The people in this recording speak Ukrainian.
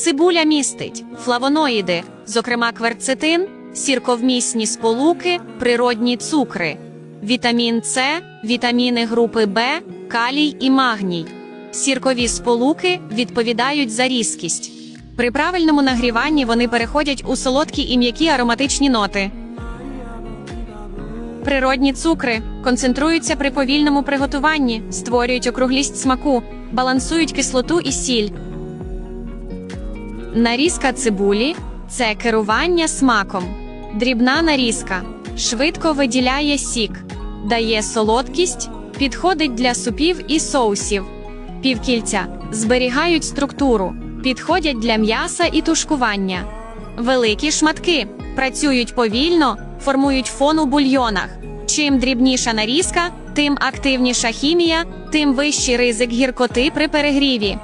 Цибуля містить флавоноїди, зокрема кверцетин, сірковмісні сполуки, природні цукри, вітамін С, вітаміни групи Б, калій і магній. Сіркові сполуки відповідають за різкість. При правильному нагріванні вони переходять у солодкі і м'які ароматичні ноти. Природні цукри концентруються при повільному приготуванні, створюють округлість смаку, балансують кислоту і сіль. Нарізка цибулі це керування смаком. Дрібна нарізка швидко виділяє сік, дає солодкість, підходить для супів і соусів. Півкільця зберігають структуру, підходять для м'яса і тушкування. Великі шматки працюють повільно, формують фон у бульйонах. Чим дрібніша нарізка, тим активніша хімія, тим вищий ризик гіркоти при перегріві.